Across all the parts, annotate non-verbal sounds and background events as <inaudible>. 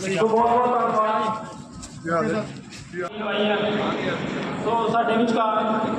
ਸੋ ਬਹੁਤ ਬਹੁਤ ਧੰਨਵਾਦ ਸੋ ਸਾਡੇ ਵਿਚਕਾਰ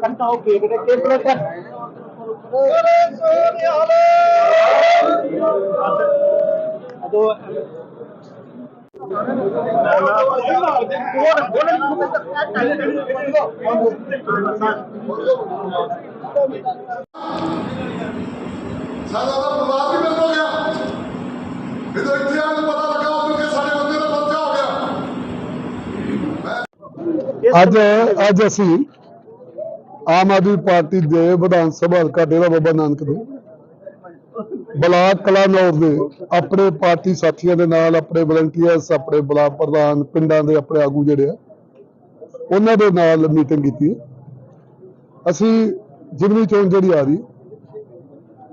ਕੰਟਾਓ ਕੇਕ ਦੇ ਕੇਕ ਲੈ ਅਦੋ ਸਾਡਾ ਤਾਂ ਪਰਿਵਾਰ ਅੱਜ ਅੱਜ ਅਸੀਂ ਆਮ ਆਦਮੀ ਪਾਰਟੀ ਦੇ ਵਿਧਾਨ ਸਭਾ ਹਲਕਾ ਡੇਰਾ ਬਾਬਾ ਨਾਨਕ ਦੇ ਬਲਾਕ ਕਲਾਨੌਰ ਦੇ ਆਪਣੇ ਪਾਰਟੀ ਸਾਥੀਆਂ ਦੇ ਨਾਲ ਆਪਣੇ ਵਲੰਟੀਅਰਸ ਆਪਣੇ ਬਲਾਕ ਪ੍ਰਧਾਨ ਪਿੰਡਾਂ ਦੇ ਆਪਣੇ ਆਗੂ ਜਿਹੜੇ ਆ ਉਹਨਾਂ ਦੇ ਨਾਲ ਮੀਟਿੰਗ ਕੀਤੀ। ਅਸੀਂ ਜਿਮਨੀ ਚੋਣ ਜਿਹੜੀ ਆ ਰਹੀ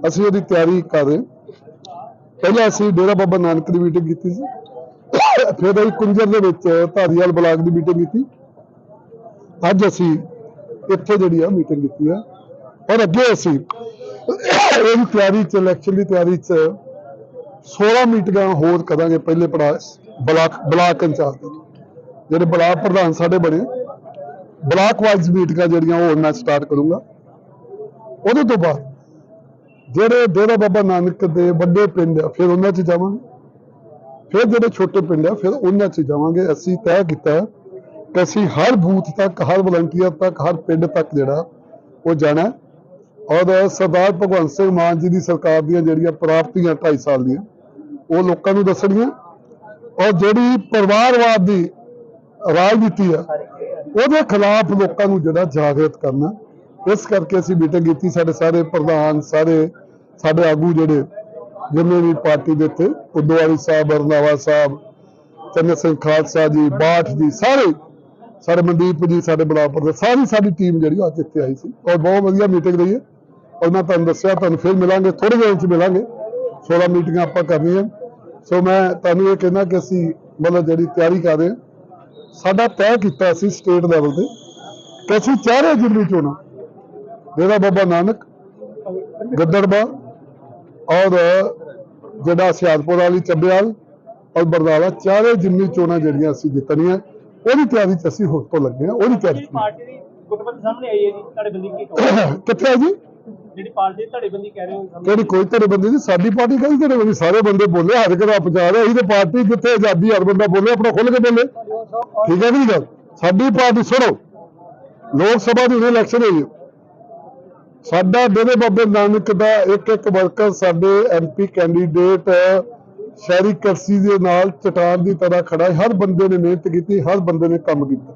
ਅਸੀਂ ਉਹਦੀ ਤਿਆਰੀ ਕਰ ਰਹੇ। ਪਹਿਲਾਂ ਅਸੀਂ ਡੇਰਾ ਬਾਬਾ ਨਾਨਕ ਦੀ ਮੀਟਿੰਗ ਕੀਤੀ ਸੀ ਫਿਰ ਅਸੀਂ ਕੁੰਜਰ ਦੇ ਵਿੱਚ ਧਾਰੀਵਾਲ ਬਲਾਕ ਦੀ ਮੀਟਿੰਗ ਕੀਤੀ ਅੱਜ ਅਸੀਂ ਇੱਥੇ ਜਿਹੜੀ ਆ ਮੀਟਿੰਗ ਕੀਤੀ ਆ। ਔਰ ਅੱਗੇ ਅਸੀਂ ਇਹਦੀ ਤਿਆਰੀ ਚ ਇਲੈਕਸ਼ਨ ਦੀ ਤਿਆਰੀ ਚ 16 ਮੀਟਿੰਗਾਂ ਹੋਰ ਕਰਾਂਗੇ ਪਹਿਲੇ ਪੜਾਅ ਬਲਾਕ ਬਲਾਕ ਇੰਚਾਰਜ। ਜਿਹੜੇ ਬਲਾਕ ਪ੍ਰਧਾਨ ਸਾਡੇ ਬਣੇ, ਬਲਾਕ ਵਾਈਜ਼ ਮੀਟਿੰਗਾਂ ਜਿਹੜੀਆਂ ਉਹ ਮੈਂ ਸਟਾਰਟ ਕਰੂੰਗਾ। ਉਹਦੇ ਤੋਂ ਬਾਅਦ ਜਿਹੜੇ ਡੇਰਾ ਬਾਬਾ ਨਾਨਕ ਦੇ ਵੱਡੇ ਪਿੰਡ ਆ, ਫਿਰ ਉਹਨਾਂ 'ਚ ਜਾਵਾਂਗੇ। ਫਿਰ ਜਿਹੜੇ ਛੋਟੇ ਪਿੰਡ ਆ, ਫਿਰ ਉਹਨਾਂ 'ਚ ਜਾਵਾਂਗੇ। ਅਸੀਂ ਤੈਅ ਕੀਤਾ ਹੈ ਕਿ ਅਸੀਂ ਹਰ ਬੂਥ ਤੱਕ, ਹਰ ਵਲੰਟੀਅਰ ਤੱਕ, ਹਰ ਪਿੰਡ ਤੱਕ ਜਿਹੜਾ, ਉਹ ਜਾਣਾ ਔਰ ਸਰਦਾਰ ਭਗਵੰਤ ਸਿੰਘ ਮਾਨ ਜੀ ਦੀ ਸਰਕਾਰ ਦੀਆਂ ਜਿਹੜੀਆਂ ਪ੍ਰਾਪਤੀਆਂ 2.5 ਸਾਲ ਦੀਆਂ, ਉਹ ਲੋਕਾਂ ਨੂੰ ਦੱਸਣੀਆਂ। ਔਰ ਜਿਹੜੀ ਪਰਿਵਾਰਵਾਦ ਦੀ ਰਾਜਨੀਤੀ ਆ, ਉਹਦੇ ਖਿਲਾਫ ਲੋਕਾਂ ਨੂੰ ਜਿਹੜਾ ਜਾਗਰਤ ਕਰਨਾ। ਇਸ ਕਰਕੇ ਅਸੀਂ ਮੀਟਿੰਗ ਕੀਤੀ, ਸਾਡੇ ਸਾਰੇ ਪ੍ਰਧਾਨ, ਸਾਰੇ, ਸਾਡੇ ਆਗੂ ਜਿਹੜੇ, ਜਿੰਨੇ ਵੀ ਪਾਰਟੀ ਦੇ ਇੱਥੇ ਉਦੋਵਾਲੀ ਸਾਹਿਬ ਰੰਧਾਵਾ ਸਾਹਿਬ ਚੰਦਰ ਸਿੰਘ ਖਾਲਸਾ ਜੀ, ਬਾਠ ਜੀ, ਸਾਰੇ ਸਾਡੇ ਮਨਦੀਪ ਜੀ ਸਾਡੇ ਬਲਾਪੁਰ ਦੇ ਸਾਰੀ ਸਾਡੀ ਟੀਮ ਜਿਹੜੀ ਅੱਜ ਇੱਥੇ ਆਈ ਸੀ। ਔਰ ਬਹੁਤ ਵਧੀਆ ਮੀਟਿੰਗ ਰਹੀ ਹੈ। ਔਰ ਮੈਂ ਤੁਹਾਨੂੰ ਦੱਸਿਆ, ਤੁਹਾਨੂੰ ਫਿਰ ਮਿਲਾਂਗੇ ਥੋੜੇ ਦਿਨ ਚ ਮਿਲਾਂਗੇ। 16 ਮੀਟਿੰਗਾਂ ਆਪਾਂ ਕਰਨੀਆਂ। ਸੋ ਮੈਂ ਤੁਹਾਨੂੰ ਇਹ ਕਹਿਣਾ ਕਿ ਅਸੀਂ ਮਤਲਬ ਜਿਹੜੀ ਤਿਆਰੀ ਕਰ ਰਹੇ ਹਾਂ, ਸਾਡਾ ਤੈਅ ਕੀਤਾ ਸੀ ਸਟੇਟ ਲੈਵਲ ਤੇ ਕਿ ਅਸੀਂ ਚਾਰੇ ਜ਼ਿਲ੍ਹੇ ਚੋਣਾਂ ਡੇਰਾ ਬਾਬਾ ਨਾਨਕ, ਗੱਦੜਬਾ ਔਰ ਜਿਹੜਾ ਹੁਸ਼ਿਆਰਪੁਰ ਵਾਲੀ ਚੱਬੇਵਾਲ ਔਰ ਬਰਨਾਲਾ, ਚਾਰੇ ਜਿੰਨੀ ਚੋਣਾਂ ਜਿਹੜੀਆਂ ਅਸੀਂ ਜਿੱਤਣੀਆਂ। ਉਹਦੀ ਤਿਆਰੀ ਚ ਅਸੀਂ ਹੁਣ ਤੋਂ ਲੱਗੇ ਹਾਂ ਉਹਦੀ ਤਿਆਰੀ। ਪਾਰਟੀ ਦੀ ਗੁੱਟਬੰਦੀ ਸਾਹਮਣੇ ਆਈ ਹੈ ਜੀ ਤੁਹਾਡੇ ਬੰਦੀ ਕੀ ਕਹੋ <coughs> ਕਿੱਥੇ ਹੈ ਜੀ? ਜਿਹੜੀ ਪਾਰਟੀ ਤੁਹਾਡੇ ਬੰਦੀ ਕਹਿ ਰਹੇ ਹੋ ਸਾਹਮਣੇ। ਕਿਹੜੀ ਕੋਈ ਧੜੇ ਬੰਦੇ ਨਹੀਂ ਸਾਡੀ ਪਾਰਟੀ ਕਹੀ ਧੜੇ ਬੰਦੇ ਸਾਰੇ ਬੰਦੇ ਬੋਲੇ ਹਰ ਪਹੁੰਚਾ ਰਿਹਾ ਅਸੀਂ ਤੇ ਪਾਰਟੀ ਜਿੱਥੇ ਆਜ਼ਾਦੀ ਹਰ ਬੰਦਾ ਬੋਲੇ ਆਪਣਾ ਖੁੱਲ ਕੇ ਬੋਲੇ। ਠੀਕ ਹੈ ਨਹੀਂ ਗੱਲ? ਸਾਡੀ ਪਾਰਟੀ ਸੁਣੋ ਲੋਕ ਸਭਾ ਦੀ ਇਲੈਕਸ਼ਨ ਹੋਈ ਸਾਡਾ ਡੇਰੇ ਬਾਬੇ ਨਾਨਕ ਦਾ ਇੱਕ ਇੱਕ ਵਰਕਰ ਸਾਡੇ ਐਮਪੀ ਕੈਂਡੀਡੇਟ ਸ਼ਹਿਰੀ ਕਰਸੀ ਦੇ ਨਾਲ ਚਟਾਨ ਦੀ ਤਰ੍ਹਾਂ ਖੜਾ ਹਰ ਬੰਦੇ ਨੇ ਮਿਹਨਤ ਕੀਤੀ ਹਰ ਬੰਦੇ ਨੇ ਕੰਮ ਕੀਤਾ।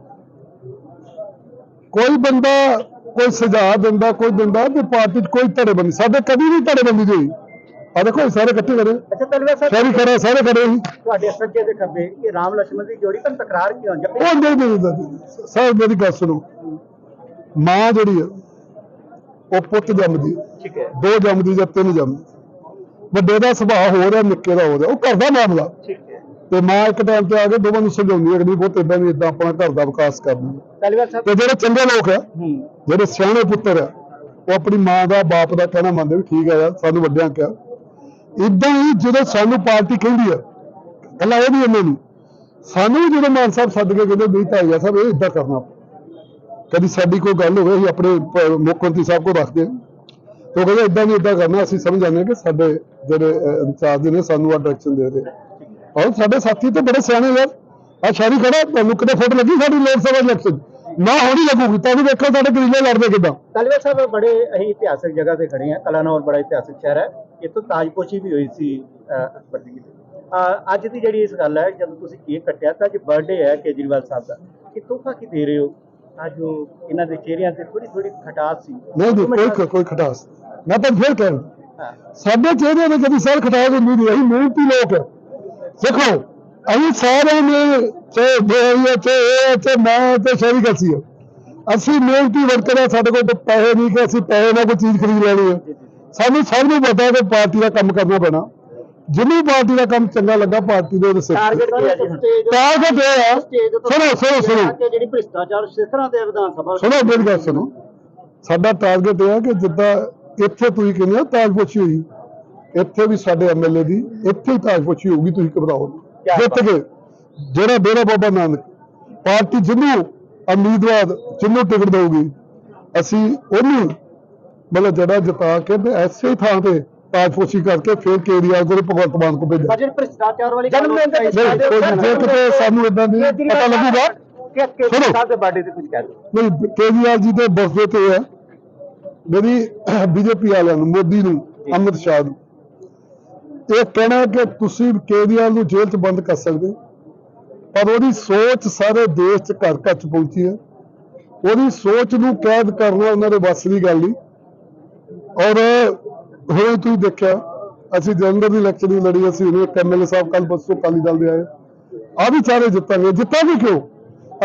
ਕੋਈ ਬੰਦਾ ਕੋਈ ਸੁਝਾਅ ਦਿੰਦਾ ਕੋਈ ਦਿੰਦਾ ਤੇ ਪਾਰਟੀ 'ਚ ਕੋਈ ਧੜੇਬੰਦੀ। ਸਾਡੇ ਕਦੀ ਨਹੀਂ ਧੜੇਬੰਦੀ ਹੋਈ। ਆ ਦੇਖੋ ਸਾਰੇ ਇਕੱਠੇ ਕਰੇ ਸਾਹਿਬ ਸਾਰੇ ਖੜੇ ਸਾਰੇ ਖੜੇ ਸੀ। ਤੁਹਾਡੇ ਸੱਜੇ ਤੇ ਖੱਬੇ ਇਹ ਰਾਮ ਲక్ష్మణ ਦੀ ਜੋੜੀ ਤਾਂ ਤਕਰਾਰ ਕਿਉਂ ਜੱਪੇ? ਉਹ ਨਹੀਂ ਨਹੀਂ ਸਾਹਿਬ ਮੇਰੀ ਗੱਲ ਸੁਣੋ। ਮਾਂ ਜਿਹੜੀ ਹੈ ਉਹ ਪੁੱਤ ਜੰਮਦੀ। ਠੀਕ ਹੈ। ਦੋ ਜੰਮਦੀ ਜਾਂ ਤਿੰਨ ਜੰਮਦੀ। ਵੱਡੇ ਦਾ ਸੁਭਾਅ ਹੋ ਰਿਹਾ ਨਿੱਕੇ ਦਾ ਹੋ। ਰਿਹਾ ਉਹ ਘਰ ਦਾ ਮਾਮਲਾ। ਤੇ ਮਾਂ ਇੱਕ ਟਾਈਮ ਤੇ ਆ ਕੇ ਦੋਵਾਂ ਨੂੰ ਸਮਝਾਉਂਦੀ ਨਹੀਂ ਬਹੁਤ ਇਦਾਂ ਨਹੀਂ ਇਦਾਂ ਆਪਣਾ ਘਰ ਦਾ ਵਿਕਾਸ ਕਰਨਾ ਤੇ ਜਿਹੜੇ ਚੰਗੇ ਲੋਕ ਆ ਹੂੰ। ਜਿਹੜੇ ਸਿਆਣੇ ਪੁੱਤਰ ਆ ਉਹ ਆਪਣੀ ਮਾਂ ਦਾ ਬਾਪ ਦਾ ਕਹਿਣਾ ਮੰਨਦੇ ਵੀ ਠੀਕ ਆ ਯਾਰ ਸਾਨੂੰ ਵੱਡਿਆਂ ਕਿਹਾ। ਇਦਾਂ ਹੀ ਜਦੋਂ ਸਾਨੂੰ ਪਾਰਟੀ ਕਹਿੰਦੀ ਆ ਕੱਲਾ ਇਹ ਵੀ ਇਹਨਾਂ ਨੂੰ ਸਾਨੂੰ ਵੀ ਜਦੋਂ ਮਾਨ ਸਾਹਿਬ ਸੱਦ ਕੇ ਕਹਿੰਦੇ ਨਹੀਂ ਤਾਂ ਸਾਹਿਬ ਇਹ ਇਦਾਂ ਕਰਨਾ। ਕਦੀ ਸਾਡੀ ਕੋਈ ਗੱਲ ਹੋਵੇ ਅਸੀਂ ਆਪਣੇ ਮੁੱਖ ਮੰਤਰੀ ਸਾਹਿਬ ਕੋਲ ਰੱਖਦੇ ਹਾਂ। ਉਹ ਕਹਿੰਦੇ ਇਦਾਂ ਨਹੀਂ ਇਦਾਂ ਕਰਨਾ ਅਸੀਂ ਸਮਝ ਹਾਂ ਕਿ ਸਾਡੇ ਜਿਹੜੇ ਇੰਚਾਰਜ ਨੇ ਸਾਨੂੰ ਆ ਡਾਇਰੈਕਸ਼ਨ ਦੇ ਦੇ ਔਰ ਸਾਡੇ ਸਾਥੀ ਤੇ ਬੜੇ ਸਿਆਣੇ ਯਾਰ। ਆ ਸ਼ਹਿਰੀ ਖੜਾ ਤੁਹਾਨੂੰ ਕਿਤੇ ਫੋਟੋ ਲੱਗੀ ਸਾਡੀ ਲੋਕ ਸਭਾ ਇਲੈਕਸ਼ਨ ਨਾ ਹੋਣੀ ਲੱਗੂਗੀ ਤੁਹਾਨੂੰ ਵੇਖੋ ਸਾਡੇ ਕਰੀਲੇ ਲੜਦੇ ਕਿਦਾਂ। ਤਲਵਾ ਸਾਹਿਬ ਬੜੇ ਅਸੀਂ ਇਤਿਹਾਸਕ ਜਗ੍ਹਾ ਤੇ ਖੜੇ ਆ ਕਲਾਨੌਰ ਬੜਾ ਇਤਿਹਾਸਕ ਸ਼ਹਿਰ ਹੈ। ਇੱਥੋਂ ਤਾਜਪੋਸ਼ੀ ਵੀ ਹੋਈ ਸੀ ਅਕਬਰ ਜੀ ਦੀ ਅੱਜ ਦੀ ਜਿਹੜੀ ਇਸ ਗੱਲ ਹੈ ਜਦੋਂ ਤੁਸੀਂ ਕੇਕ ਕੱਟਿਆ ਤਾਂ ਅੱਜ ਬਰਥਡੇ ਹੈ ਕੇਜਰੀਵਾਲ ਸਾਹਿਬ ਦਾ। ਇਹ ਤੋਹਫਾ ਕੀ ਦੇ ਰਹੇ ਹੋ? ਅੱਜ ਉਹ ਇਹਨਾਂ ਦੇ ਚਿਹਰਿਆਂ ਤੇ ਥੋੜੀ ਥੋੜੀ ਖਟਾਸ ਸੀ। ਨਹੀਂ ਨਹੀਂ ਕੋਈ ਕੋਈ ਖਟਾਸ ਮੈਂ ਤਾਂ ਫਿਰ ਕਹਿਣਾ ਸਾਡੇ ਚਿਹਰੇ ਤੇ ਕਦੀ ਸਰ ਕੋਈ ਨਹੀਂ ਅਸੀਂ ਮਿਹਨਤੀ ਲੋਕ। ਦੇਖੋ ਅਸੀਂ ਸਾਰੇ ਨੇ ਚਾਹੇ ਬੋਈਏ ਚਾਹੇ ਇਹ ਚਾਹੇ ਮੈਂ ਤੇ ਸ਼ਹਿਰੀ ਕਸੀ ਅਸੀਂ ਮਿਹਨਤੀ ਵਰਕਰ ਸਾਡੇ ਕੋਲ ਤਾਂ ਪੈਸੇ ਨਹੀਂ ਕਿ ਅਸੀਂ ਪੈਸੇ ਨਾਲ ਕੋਈ ਚੀਜ਼ ਖਰੀਦ ਲੈਣੀ ਹੈ ਸਾਨੂੰ ਸਭ ਨੂੰ ਪਤਾ ਹੈ ਕਿ ਪਾਰਟੀ ਦਾ ਕੰਮ ਕਰਨਾ ਪੈਣਾ। ਜਿਹਨੂੰ ਪਾਰਟੀ ਦਾ ਕੰਮ ਚੰਗਾ ਲੱਗਾ ਪਾਰਟੀ ਦੇ ਉਹਦੇ ਸਿਰ ਤੇ। ਟਾਰਗੇਟ ਇਹ ਤੋਂ ਸੁਣੋ ਸੁਣੋ ਸੁਣੋ। ਜਿਹੜੀ ਭ੍ਰਿਸ਼ਟਾਚਾਰ ਸਿਖਰਾਂ ਤੇ ਵਿਧਾਨ ਸਭਾ ਸੁਣੋ ਮੇਰੀ ਗੱਲ ਸੁਣੋ। ਸਾਡਾ ਟਾਰਗੇਟ ਇਹ ਹੈ ਕਿ ਜਿੱਦਾਂ ਇੱਥੇ ਤੁਸੀਂ ਕਹਿੰਦੇ ਹੋ ਤਾਜਪੋਸ਼ੀ ਹੋਈ। ਇੱਥੇ ਵੀ ਸਾਡੇ ਐਮਐਲਏ ਦੀ ਇੱਥੇ ਹੀ ਤਾਜਪੋਸ਼ੀ ਹੋਊਗੀ ਤੁਸੀਂ ਘਬਰਾਓ ਜਿੱਤ ਕੇ ਜਿਹੜਾ ਡੇਰਾ ਬਾਬਾ ਨਾਨਕ ਪਾਰਟੀ ਜਿਹਨੂੰ ਉਮੀਦਵਾਰ ਜਿਹਨੂੰ ਟਿਕਟ ਦੇਊਗੀ ਅਸੀਂ ਉਹਨੂੰ ਮਤਲਬ ਜਿਹੜਾ ਜਿਤਾ ਕੇ ਤੇ ਐਸੇ ਹੀ ਥਾਂ ਤੇ ਤਾਜਪੋਸ਼ੀ ਕਰਕੇ ਫਿਰ ਕੇਰੀਆ ਕੋਲ ਭਗਵੰਤ ਮਾਨ ਕੋ ਭੇਜਾਂ ਬਜਟ ਭ੍ਰਿਸ਼ਟਾਚਾਰ ਵਾਲੀ ਜਨਮ ਦਿਨ ਤੇ ਜੇ ਕਿਤੇ ਸਾਨੂੰ ਇਦਾਂ ਦੀ ਪਤਾ ਲੱਗੂਗਾ। ਕਿ ਕਿ ਸੁਣੋ। ਸਾਹਿਬ ਦੇ ਬਰਥਡੇ ਤੇ ਕੁਝ ਕਹਿ ਨਹੀਂ ਕੇਜਰੀਵਾਲ ਜੀ ਦੇ ਬਰਥਡੇ ਤੇ ਹੈ ਮੇਰੀ ਬੀਜੇਪੀ ਵਾਲਿਆਂ ਨੂੰ ਮੋਦੀ ਨੂੰ ਅਮਿਤ ਸ਼ਾਹ ਨੂੰ। ਇਹ ਕਹਿਣਾ ਕਿ ਤੁਸੀਂ ਕੇਜਰੀਵਾਲ ਨੂੰ ਜੇਲ੍ਹ 'ਚ ਬੰਦ ਕਰ ਸਕਦੇ। ਪਰ ਉਹਦੀ ਸੋਚ ਸਾਰੇ ਦੇਸ਼ 'ਚ ਘਰ ਘਰ 'ਚ ਪਹੁੰਚੀ ਹੈ। ਉਹਦੀ ਸੋਚ ਨੂੰ ਕੈਦ ਕਰਨਾ ਉਹਨਾਂ ਦੇ ਵੱਸ ਦੀ ਗੱਲ ਨਹੀਂ। ਔਰ ਹੁਣ ਤੁਸੀਂ ਦੇਖਿਆ ਅਸੀਂ ਜਲੰਧਰ ਦੀ ਇਲੈਕਸ਼ਨ ਵੀ ਲੜੀ ਅਸੀਂ ਉਹਨੇ ਐਮਐਲਏ ਸਾਹਿਬ ਕੱਲ ਪਰਸੋਂ ਅਕਾਲੀ ਦਲ ਦੇ ਆਏ। ਆ ਵੀ ਚਾਰੇ ਜਿੱਤਾਂਗੇ। ਜਿੱਤਾਂਗੇ ਕਿਉਂ?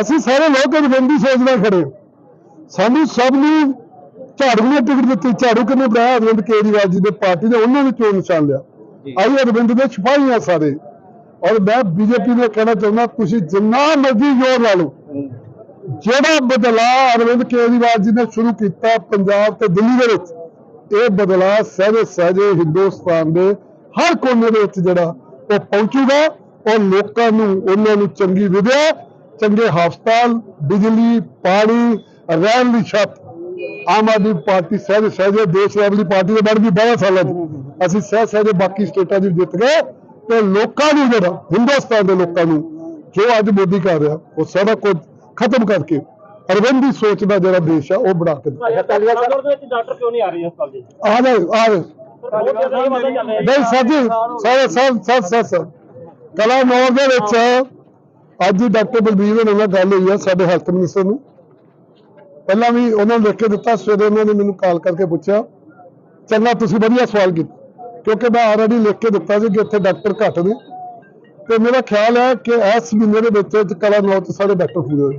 ਅਸੀਂ ਸਾਰੇ ਲੋਕ ਰਵੰਦੀ ਸੋਚ ਨਾਲ ਖੜੇ। ਸਾਨੂੰ ਸਭ ਨੂੰ ਝਾੜੂ ਨੇ ਟਿਕਟ ਦਿੱਤੀ ਝਾੜੂ ਕਿਨੇ ਬਣਾਇਆ ਅਰਵਿੰਦ ਕੇਜਰੀਵਾਲ ਜੀ ਦੇ ਪਾਰਟੀ ਨੇ ਉਹਨਾਂ ਨੇ ਚੋਣ ਨਿਸ਼ਾਨ ਲਿਆ। ਆਈ ਅਰਵਿੰਦ ਦੇ ਸਿਪਾਹੀ ਆ ਸਾਰੇ। ਔਰ ਮੈਂ ਬੀਜੇਪੀ ਨੂੰ ਕਹਿਣਾ ਚਾਹੁੰਦਾ ਤੁਸੀਂ ਜਿੰਨਾ ਮਰਜ਼ੀ ਜ਼ੋਰ ਲਾ ਲਓ। ਜਿਹੜਾ ਬਦਲਾਅ ਅਰਵਿੰਦ ਕੇਜਰੀਵਾਲ ਜੀ ਨੇ ਸ਼ੁਰੂ ਕੀਤਾ ਪੰਜਾਬ ਤੇ ਦਿੱਲੀ ਦੇ ਵਿੱਚ ਇਹ ਬਦਲਾਅ ਸਹਿਜੇ ਸਹਿਜੇ ਹਿੰਦੁਸਤਾਨ ਦੇ ਹਰ ਕੋਨੇ ਦੇ ਵਿੱਚ ਜਿਹੜਾ ਉਹ ਪਹੁੰਚੂਗਾ। ਔਰ ਲੋਕਾਂ ਨੂੰ ਉਹਨਾਂ ਨੂੰ ਚੰਗੀ ਵਿਦਿਆ ਚੰਗੇ ਹਸਪਤਾਲ ਬਿਜਲੀ ਪਾਣੀ ਰਹਿਣ ਦੀ ਛੱਤ ਆਮ ਆਦਮੀ ਪਾਰਟੀ ਸਹਿਜੇ ਸਹਿਜੇ ਦੇਸ਼ ਲੈਵਲ ਦੀ ਪਾਰਟੀ ਦੇ ਬਣ ਗਈ 12 ਸਾਲਾਂ ਦੀ। ਅਸੀਂ ਸਹਿ ਸਹਿਜੇ ਬਾਕੀ ਸਟੇਟਾਂ ਦੀ ਜਿੱਤ ਗਏ ਤੇ ਲੋਕਾਂ ਨੂੰ ਜਿਹੜਾ ਹਿੰਦੁਸਤਾਨ ਦੇ ਲੋਕਾਂ ਨੂੰ ਜੋ ਅੱਜ ਮੋਦੀ ਕਰ ਰਿਹਾ ਉਹ ਸਾਰਾ ਕੁਝ ਖਤਮ ਕਰਕੇ ਅਰਵਿੰਦ ਦੀ ਸੋਚ ਦਾ ਜਿਹੜਾ ਦੇਸ਼ ਆ ਉਹ ਬਣਾ ਕੇ ਦਿੱਤਾ। ਨਗਰ ਦੇ ਵਿੱਚ ਡਾਕਟਰ ਕਿਉਂ ਨਹੀਂ ਆ ਰਹੀ ਹਸਪਤਾਲ ਦੇ ਆ ਜਾ ਆ ਜਾ ਬਹੁਤ ਜ਼ਿਆਦਾ ਇਹ ਪਤਾ ਚੱਲ ਰਿਹਾ। ਨਹੀਂ ਸਾਜੀ ਸਾਰੇ ਸਭ ਸਭ ਸਭ ਸਭ ਕਲਾ ਨੌਰ ਦੇ ਵਿੱਚ ਅੱਜ ਹੀ ਡਾਕਟਰ ਬਲਬੀਰ ਨਾਲ ਗੱਲ ਹੋਈ ਆ ਸਾਡੇ ਹੈਲਥ ਮਿਨਿਸਟਰ ਨੂੰ। ਪਹਿਲਾਂ ਵੀ ਉਹਨਾਂ ਨੂੰ ਲਿਖ ਕੇ ਦਿੱਤਾ, ਸਵੇਰੇ ਉਹਨਾਂ ਨੇ ਮੈਨੂੰ ਕਾਲ ਕਰਕੇ ਪੁੱਛਿਆ, ਚੰਗਾ ਤੁਸੀਂ ਵਧੀਆ ਸਵਾਲ ਕੀਤਾ, ਕਿਉਂਕਿ ਮੈਂ ਆਲਰੇਡੀ ਲਿਖ ਕੇ ਦਿੱਤਾ ਸੀ ਕਿ ਇੱਥੇ ਡਾਕਟਰ ਘੱਟ ਨੇ। ਤੇ ਮੇਰਾ ਖਿਆਲ ਹੈ ਕਿ ਇਸ ਮਹੀਨੇ ਦੇ ਵਿੱਚ ਕਲਾ ਨੌ ਤੋਂ ਸਾਰੇ ਡਾਕਟਰ ਪੂਰੇ ਹੋਏ